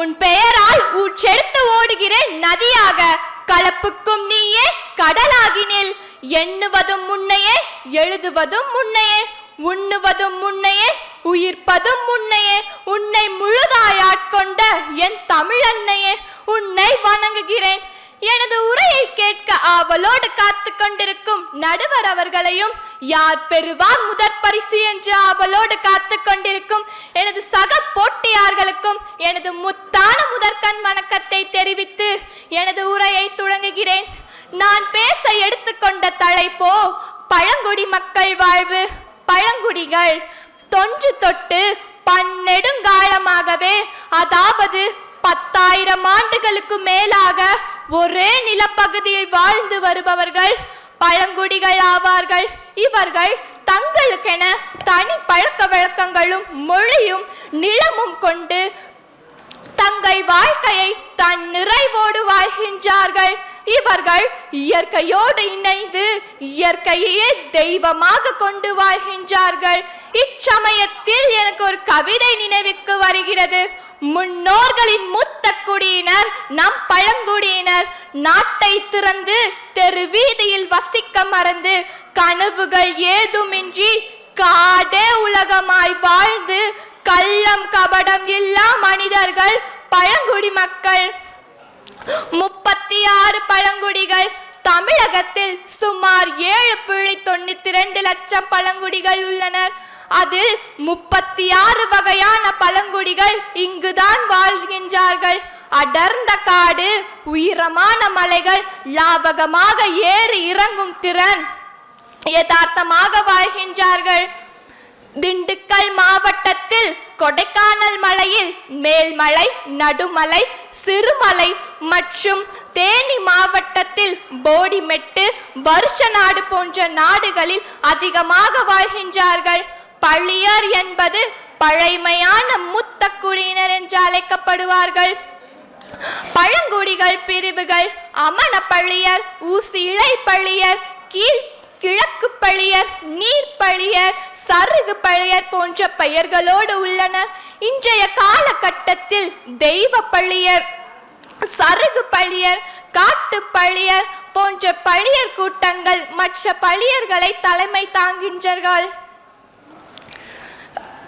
உன் பெயரால் ஊற்றெடுத்து ஓடுகிறேன் நதியாக. கலப்புக்கும் நீயே கடலாகினில் எண்ணுவதும் முன்னையே எழுதுவதும் முன்னையே உண்ணுவதும் முன்னையே உயிர்ப்பதும் முன்னையே உன்னை முழுதாயாட்கொண்ட என் தமிழன்னையே உன்னை வணங்குகிறேன். எனது உரையை கேட்க ஆவலோடு காத்து கொண்டிருக்கும் நடுவர் அவர்களையும் யார் பெறுவார் முதற் பரிசு என்று ஆவலோடு காத்து கொண்டிருக்கும் எனது சக போட்டியார்களுக்கும் எனது முத்தான முதற்கண் வணக்கத்தை தெரிவித்து எனது உரையை தொடங்குகிறேன். நான் பேச எடுத்துக்கொண்ட தலைப்போ பழங்குடி மக்கள் வாழ்வு பழங்குடிகள். தொன்று தொட்டு பன்னெடுங்காலமாகவே அதாவது பத்தாயிரம் ஆண்டுகளுக்கு மேலாக ஒரே நிலப்பகுதியில் வாழ்ந்து வருபவர்கள் பழங்குடிகள் ஆவார்கள். இவர்கள் தங்களுக்கென தனி பழக்க வழக்கங்களும் மொழியும் நிலமும் கொண்டு தங்கள் வாழ்க்கையை தன் நிறைவோடு வாழ்கின்றார்கள். இவர்கள் இயற்கையோடு இணைந்து இயற்கையையே தெய்வமாக கொண்டு வாழ்கின்றார்கள். இச்சமயத்தில் எனக்கு ஒரு கவிதை நினைவுக்கு வருகிறது. முன்னோர்களின் மூத்த குடியினர் நம் பழங்குடியினர் நாட்டை திறந்து தெரு வீதியில் வசிக்க மறந்து கனவுகள் ஏதுமின்றி காடே உலகமாய் வாழ்ந்து கள்ளம் கபடம் இல்லா மனிதர்கள் பழங்குடி மக்கள். முப்பத்தி ஆறு பழங்குடிகள். தமிழகத்தில் சுமார் ஏழு புள்ளி தொண்ணூத்தி ரெண்டு லட்சம் பழங்குடிகள் உள்ளனர். அதில் முப்பத்தி ஆறு வகையான பழங்குடிகள் இங்குதான் வாழ்கின்றார்கள். அடர்ந்த காடு உயரமான மலைகள் லாபகமாக ஏறி இறங்கும் திறன் யதார்த்தமாக வாழ்கின்றார்கள். திண்டுக்கல் மாவட்டத்தில் கொடைக்கானல் மலையில் மேல்மலை நடுமலை சிறுமலை மற்றும் தேனி மாவட்டத்தில் போடிமெட்டு வருஷநாடு போன்ற நாடுகளில் அதிகமாக வாழ்கின்றார்கள். பள்ளியர் என்பது பழைமையான மூத்த குடியினர் என்று அழைக்கப்படுவார்கள். பழங்குடிகள் பிரிவுகள் அமன பள்ளியர் ஊசி இலை பள்ளியர் கீழ் கிழக்கு பள்ளியர் நீர் பள்ளியர் சருகு பழையர் போன்ற பெயர்களோடு உள்ளன இன்றைய காலகட்டத்தில் தெய்வ பள்ளியர் சருகு பழியர் காட்டு பழியர் போன்ற பழியர் கூட்டங்கள் மற்ற பழியர்களை தலைமை தாங்கின்றார்கள்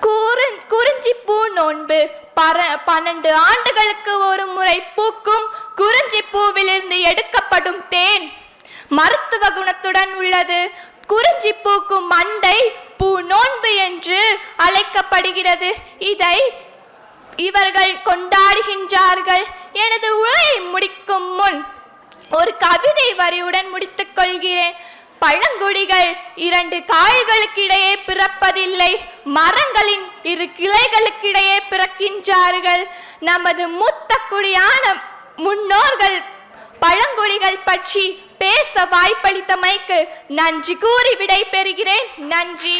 குறி- குறிஞ்சி பூ நோன்பு பர பன்னெண்டு ஆண்டுகளுக்கு ஒரு முறை பூக்கும் குறிஞ்சி பூவிலிருந்து எடுக்கப்படும் தேன் மருத்துவ குணத்துடன் உள்ளது. குறிஞ்சி பூக்கும் மண்டை சொல்லப்படுகிறது இதை இவர்கள் கொண்டாடுகின்றார்கள். எனது உரையை முடிக்கும் முன் ஒரு கவிதை வரியுடன் முடித்துக் கொள்கிறேன். பழங்குடிகள் இரண்டு காய்களுக்கிடையே பிறப்பதில்லை மரங்களின் இரு கிளைகளுக்கிடையே பிறக்கின்றார்கள். நமது மூத்த குடியான முன்னோர்கள் பழங்குடிகள் பற்றி பேச வாய்ப்பளித்தமைக்கு நன்றி கூறி விடை பெறுகிறேன் நன்றி.